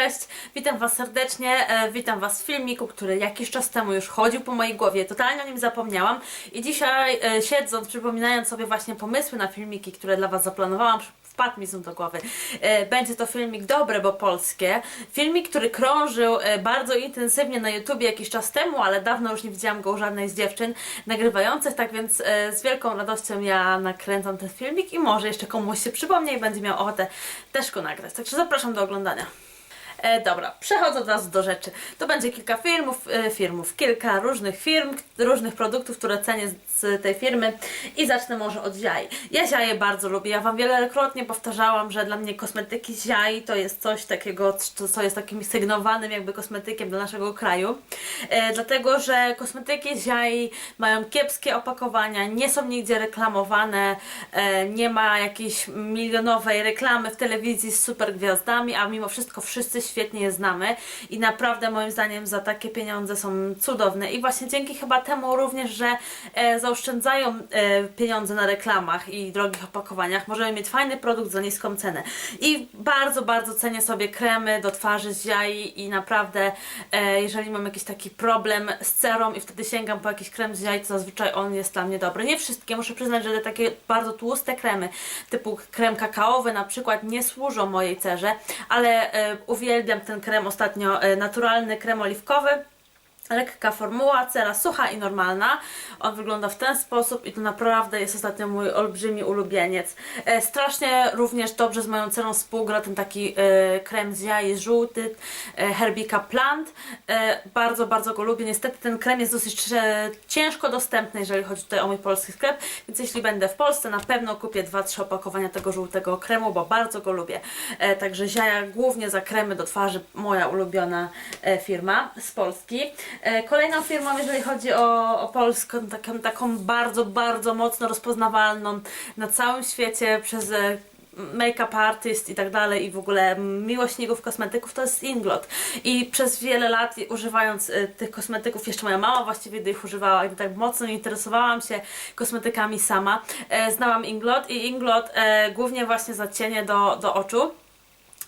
Cześć, witam Was serdecznie, e, witam Was w filmiku, który jakiś czas temu już chodził po mojej głowie, totalnie o nim zapomniałam i dzisiaj e, siedząc, przypominając sobie właśnie pomysły na filmiki, które dla Was zaplanowałam, wpadł mi do głowy. E, Będzie to filmik dobre, bo polskie. Filmik, który krążył bardzo intensywnie na YouTubie jakiś czas temu, ale dawno już nie widziałam go u żadnej z dziewczyn nagrywających, tak więc z wielką radością ja nakręcam ten filmik i może jeszcze komuś się przypomnie i będzie miał ochotę też go nagrać. Także zapraszam do oglądania. E, dobra, przechodzę od razu do rzeczy. To będzie kilka filmów, e, filmów, kilka różnych firm, różnych produktów, które cenię z, tej firmy i zacznę może od Ziai. Ja Ziaje bardzo lubię, ja Wam wielokrotnie powtarzałam, że dla mnie kosmetyki Ziai to jest coś takiego, co, co jest takim sygnowanym jakby kosmetykiem dla naszego kraju, e, dlatego, że kosmetyki Ziai mają kiepskie opakowania, nie są nigdzie reklamowane, e, nie ma jakiejś milionowej reklamy w telewizji z super gwiazdami, a mimo wszystko wszyscy świetnie je znamy i naprawdę moim zdaniem za takie pieniądze są cudowne i właśnie dzięki chyba temu również, że e, zaoszczędzają e, pieniądze na reklamach i drogich opakowaniach, możemy mieć fajny produkt za niską cenę i bardzo, bardzo cenię sobie kremy do twarzy z jaj i naprawdę e, jeżeli mam jakiś taki problem z cerą i wtedy sięgam po jakiś krem z jaj, to zazwyczaj on jest dla mnie dobry. Nie wszystkie, muszę przyznać, że te takie bardzo tłuste kremy, typu krem kakaowy na przykład nie służą mojej cerze, ale e, uwielbiam ten krem ostatnio, e, naturalny krem oliwkowy. Lekka formuła, cera sucha i normalna. On wygląda w ten sposób i to naprawdę jest ostatnio mój olbrzymi ulubieniec. E, strasznie również dobrze z moją cerą współgra ten taki e, krem z jaj żółty e, Herbika Plant. E, bardzo, bardzo go lubię. Niestety ten krem jest dosyć e, ciężko dostępny, jeżeli chodzi tutaj o mój polski sklep, więc jeśli będę w Polsce, na pewno kupię 2-3 opakowania tego żółtego kremu, bo bardzo go lubię. E, także Ziaja głównie za kremy do twarzy, moja ulubiona e, firma z Polski. E, Kolejną firmą, jeżeli chodzi o, o Polskę, taką, taką bardzo, bardzo mocno rozpoznawalną na całym świecie przez e, make-up artist i tak dalej i w ogóle miłośników kosmetyków to jest Inglot. I przez wiele lat używając e, tych kosmetyków, jeszcze moja mama właściwie ich używała i tak mocno interesowałam się kosmetykami sama, znałam Inglot i Inglot głównie właśnie za cienie do, do oczu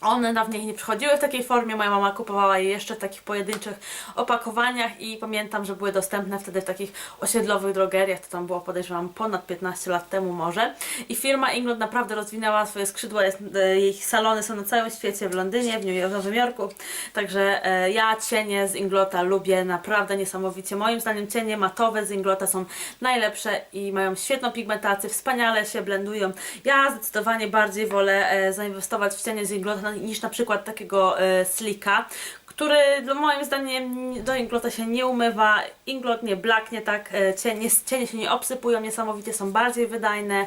one dawniej nie przychodziły w takiej formie, moja mama kupowała je jeszcze w takich pojedynczych opakowaniach i pamiętam, że były dostępne wtedy w takich osiedlowych drogeriach, to tam było podejrzewam ponad 15 lat temu może. I firma Inglot naprawdę rozwinęła swoje skrzydła, e, jej salony są na całym świecie, w Londynie, w New- w Nowym Jorku, także e, ja cienie z Inglota lubię naprawdę niesamowicie. Moim zdaniem cienie matowe z Inglota są najlepsze i mają świetną pigmentację, wspaniale się blendują. Ja zdecydowanie bardziej wolę e, zainwestować w cienie z Inglota niż na przykład takiego e, Slika, który no, moim zdaniem do Inglota się nie umywa, Inglot nie blaknie tak, e, cienie, cienie się nie obsypują niesamowicie, są bardziej wydajne.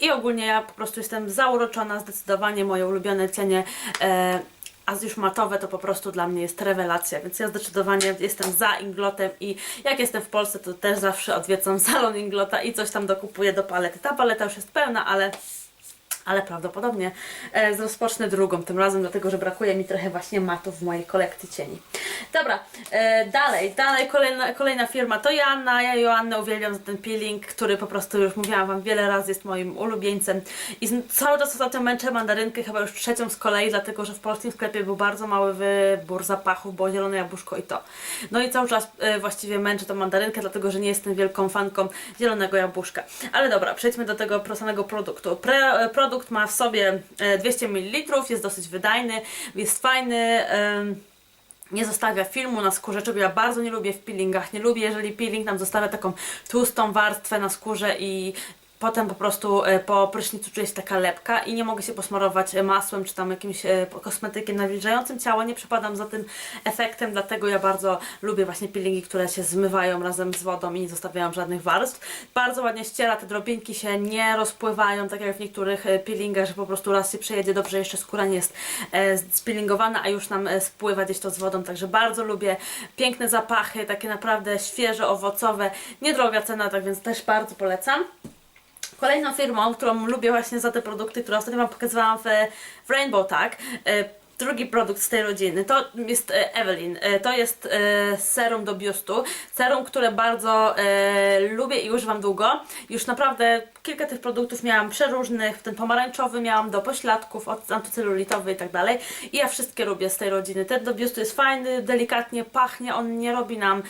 I ogólnie ja po prostu jestem zauroczona, zdecydowanie moje ulubione cienie e, a już matowe to po prostu dla mnie jest rewelacja, więc ja zdecydowanie jestem za Inglotem i jak jestem w Polsce, to też zawsze odwiedzam salon Inglota i coś tam dokupuję do palety. Ta paleta już jest pełna, ale ale prawdopodobnie e, rozpocznę drugą tym razem, dlatego że brakuje mi trochę właśnie matów w mojej kolekcji cieni. Dobra, e, dalej, dalej kolejna, kolejna firma to Joanna. Ja Joannę uwielbiam za ten peeling, który po prostu już mówiłam Wam wiele razy jest moim ulubieńcem i cały czas ostatnio męczę mandarynkę, chyba już trzecią z kolei, dlatego że w polskim sklepie był bardzo mały wybór zapachów, bo zielone jabłuszko i to. No i cały czas e, właściwie męczę tą mandarynkę, dlatego że nie jestem wielką fanką zielonego jabłuszka. Ale dobra, przejdźmy do tego samego produktu. Pre, e, produkt ma w sobie e, 200 ml, jest dosyć wydajny, jest fajny. nie zostawia filmu na skórze, czego ja bardzo nie lubię w peelingach. Nie lubię, jeżeli peeling nam zostawia taką tłustą warstwę na skórze i potem po prostu e, po prysznicu czuje się taka lepka i nie mogę się posmarować e, masłem czy tam jakimś e, kosmetykiem nawilżającym ciało. Nie przepadam za tym efektem, dlatego ja bardzo lubię właśnie peelingi, które się zmywają razem z wodą i nie zostawiają żadnych warstw. Bardzo ładnie ściera, te drobinki się nie rozpływają, tak jak w niektórych peelingach, że po prostu raz się przejedzie dobrze, jeszcze skóra nie jest speelingowana, a już nam spływa gdzieś to z wodą, także bardzo lubię piękne zapachy, takie naprawdę świeże, owocowe, niedroga cena, tak więc też bardzo polecam. Kolejną firmą, którą lubię właśnie za te produkty, które ostatnio Wam pokazywałam w, w Rainbow Tag, e, drugi produkt z tej rodziny, to jest e, Evelyn. E, To jest e, serum do biustu. Serum, które bardzo lubię i używam długo. Już naprawdę kilka tych produktów miałam przeróżnych, ten pomarańczowy miałam do pośladków, od antycelulitowy i tak dalej. I ja wszystkie lubię z tej rodziny. Ten do biustu jest fajny, delikatnie pachnie, on nie robi nam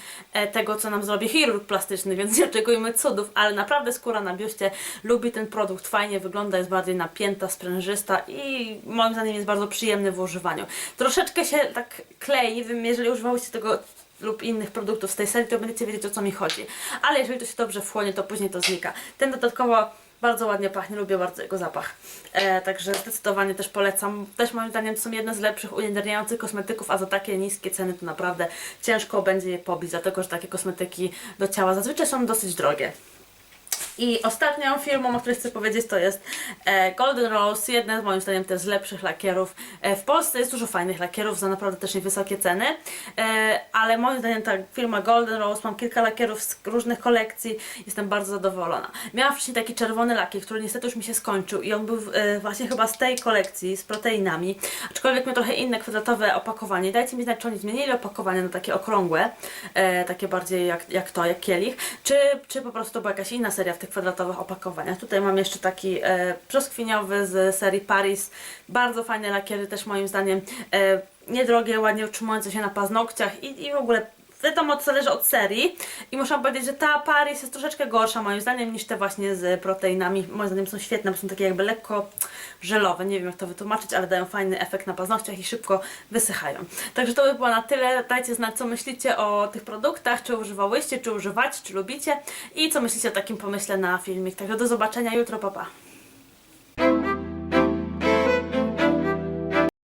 tego, co nam zrobi chirurg plastyczny, więc nie oczekujmy cudów, ale naprawdę skóra na biuście lubi ten produkt, fajnie wygląda, jest bardziej napięta, sprężysta i moim zdaniem jest bardzo przyjemny w używaniu. Troszeczkę się tak klei, jeżeli używałyście tego lub innych produktów z tej serii, to będziecie wiedzieć o co mi chodzi. Ale jeżeli to się dobrze wchłonie, to później to znika. Ten dodatkowo bardzo ładnie pachnie, lubię bardzo jego zapach. E, także zdecydowanie też polecam. Też moim zdaniem to są jedne z lepszych uniewinniających kosmetyków, a za takie niskie ceny to naprawdę ciężko będzie je pobić, dlatego że takie kosmetyki do ciała zazwyczaj są dosyć drogie. I ostatnią firmą, o której chcę powiedzieć, to jest e, Golden Rose, jedna z moim zdaniem też z lepszych lakierów. E, w Polsce jest dużo fajnych lakierów za naprawdę też niewysokie ceny, e, ale moim zdaniem ta firma Golden Rose, mam kilka lakierów z różnych kolekcji, jestem bardzo zadowolona. Miałam wcześniej taki czerwony lakier, który niestety już mi się skończył i on był właśnie chyba z tej kolekcji, z proteinami, aczkolwiek miał trochę inne kwadratowe opakowanie. Dajcie mi znać, czy oni zmienili opakowanie na takie okrągłe, takie bardziej jak, jak to, jak kielich, czy, czy po prostu była jakaś inna seria w tych kwadratowych opakowaniach. Tutaj mam jeszcze taki e, z serii Paris. Bardzo fajne lakiery, też moim zdaniem e, niedrogie, ładnie utrzymujące się na paznokciach i, i w ogóle wiadomo, to zależy od serii i muszę powiedzieć, że ta Paris jest troszeczkę gorsza moim zdaniem niż te właśnie z proteinami. Moim zdaniem są świetne, bo są takie jakby lekko żelowe. Nie wiem jak to wytłumaczyć, ale dają fajny efekt na paznokciach i szybko wysychają. Także to by było na tyle. Dajcie znać, co myślicie o tych produktach, czy używałyście, czy używacie, czy lubicie i co myślicie o takim pomyśle na filmik. Także do zobaczenia jutro, papa. Pa.